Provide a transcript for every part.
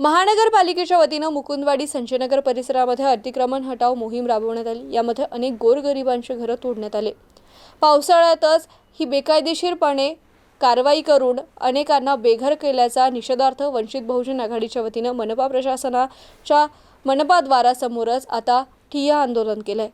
महानगरपालिकेच्या वतीनं मुकुंदवाडी संजयनगर परिसरामध्ये अतिक्रमण हटाव मोहीम राबवण्यात आली. यामध्ये अनेक गोरगरिबांची घरं तोडण्यात आले. पावसाळ्यातच ही बेकायदेशीरपणे कारवाई करून अनेकांना बेघर केल्याचा निषेधार्थ वंचित बहुजन आघाडीच्या वतीनं मनपा प्रशासनाच्या मनपाद्वारासमोरच आता ठिय्या आंदोलन केलंय.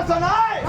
That's a lie.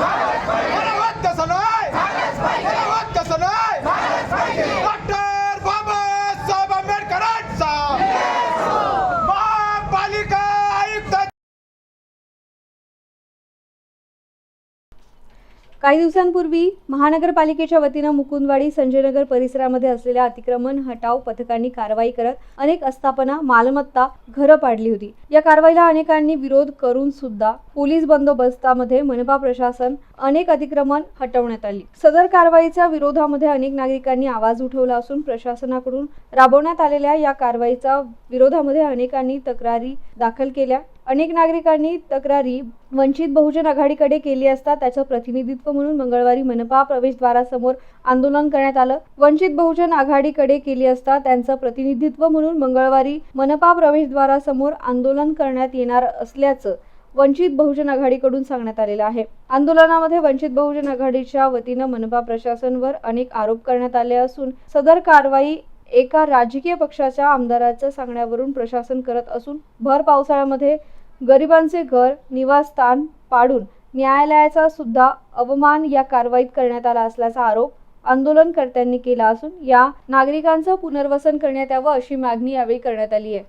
काही दिवसांपूर्वी महानगरपालिकेच्या वतीनं मुकुंदवाडी संजयनगर परिसरामध्ये असलेल्या अतिक्रमण हटाव पथकांनी कारवाई करत अनेक आस्थापना मालमत्ता घरं पाडली होती. या कारवाईला अनेकांनी विरोध करून सुद्धा पोलीस बंदोबस्तामध्ये मनपा प्रशासन अनेक अतिक्रमण हटवण्यात आली. सदर कारवाईच्या विरोधामध्ये अनेक नागरिकांनी आवाज उठवला असून प्रशासनाकडून राबवण्यात आलेल्या या कारवाईचा विरोधामध्ये अनेकांनी तक्रारी दाखल केल्या. अनेक नागरिकांनी तक्रारी वंचित बहुजन आघाडीकडे केली असता त्याचं प्रतिनिधित्व म्हणून मंगळवारी मनपा प्रवेशद्वारासमोर आंदोलन करण्यात आलं. वंचित बहुजन आघाडीकडे केली असता त्यांचं प्रतिनिधित्व म्हणून मंगळवारी मनपा प्रवेशद्वारासमोर आंदोलन करण्यात येणार असल्याचं वंचित बहुजन आघाडीकडून सांगण्यात आलेलं आहे. आंदोलनामध्ये वंचित बहुजन आघाडीच्या वतीनं मनपा प्रशासनवर अनेक आरोप करण्यात आले असून सदर कारवाई एका राजकीय पक्षाच्या आमदाराच्या सांगण्यावरून प्रशासन करत असून भर पावसाळ्यामध्ये गरिबांचे घर निवासस्थान पाडून न्यायालयाचा सुद्धा अवमान या कारवाईत करण्यात आला असल्याचा आरोप आंदोलनकर्त्यांनी केला असून या नागरिकांचं पुनर्वसन करण्यात यावं अशी मागणी यावेळी करण्यात आली आहे.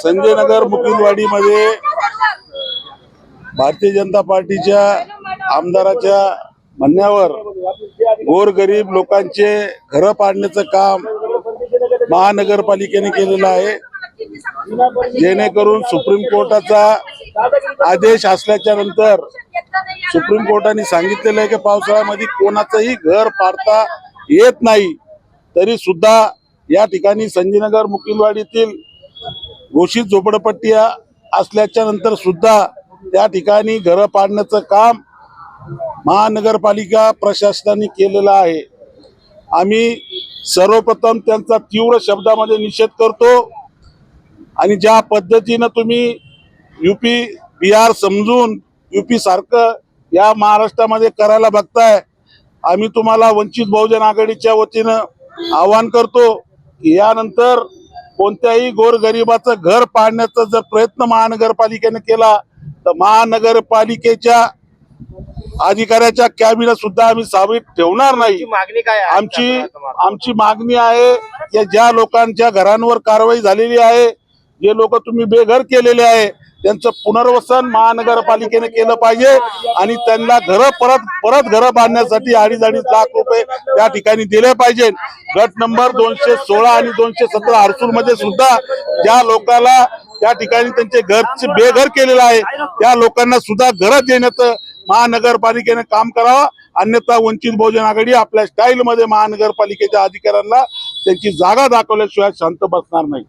संजय नगर मुकुंदवाडीमध्ये भारतीय जनता पार्टीच्या आमदाराच्या म्हणण्यावर गोरगरीब लोकांचे घरं पाडण्याचं काम महानगरपालिकेने केलेलं आहे. जेणेकरून सुप्रीम कोर्टाचा आदेश असल्याच्या नंतर सुप्रीम कोर्टाने सांगितलेलं आहे की पावसाळ्यामध्ये कोणाचंही घर पाडता येत नाही तरी सुद्धा या ठिकाणी संजयनगर मुकिंदवाडीतील घोषित झोपडपट्टी असल्याच्या नंतर सुद्धा त्या ठिकाणी घरं पाडण्याचं काम महानगरपालिका प्रशासनाने केलेला आहे. आम्ही सर्वप्रथम त्यांचा तीव्र शब्दामध्ये निषेध करतो आणि ज्या पद्धतीनं तुम्ही युपी बिहार समजून युपी सारखं या महाराष्ट्रामध्ये करायला बघताय आम्ही तुम्हाला वंचित बहुजन आघाडीच्या वतीनं आवाहन करतो की यानंतर कोणत्याही गोरगरिबाचं घर पाडण्याचा जर प्रयत्न महानगरपालिकेने केला तर महानगरपालिकेच्या अधिकाऱ्याच्या कॅबिनेट सुद्धा आम्ही सामील ठेवणार नाही. मागणी काय आमची आमची मागणी आहे की ज्या लोकांच्या घरांवर कारवाई झालेली आहे जे लोक तुम्ही बेघर केलेले आहे त्यांचं पुनर्वसन महानगरपालिकेने केलं पाहिजे आणि त्यांना घरं परत परत घरं बांधण्यासाठी अडीच अडीच लाख रुपये त्या ठिकाणी दिले पाहिजे. गट नंबर दोनशे सोळा आणि दोनशे सतरा हरसूल मध्ये सुद्धा ज्या लोकांना त्या ठिकाणी त्यांचे घरचे बेघर केलेलं आहे त्या लोकांना सुद्धा घरं देण्याचं महानगरपालिकेने काम करावं. अन्यथा वंचित बहुजन आघाडी आपल्या स्टाईल मध्ये महानगरपालिकेच्या अधिकाऱ्यांना त्यांची जागा दाखवल्याशिवाय शांत बसणार नाही.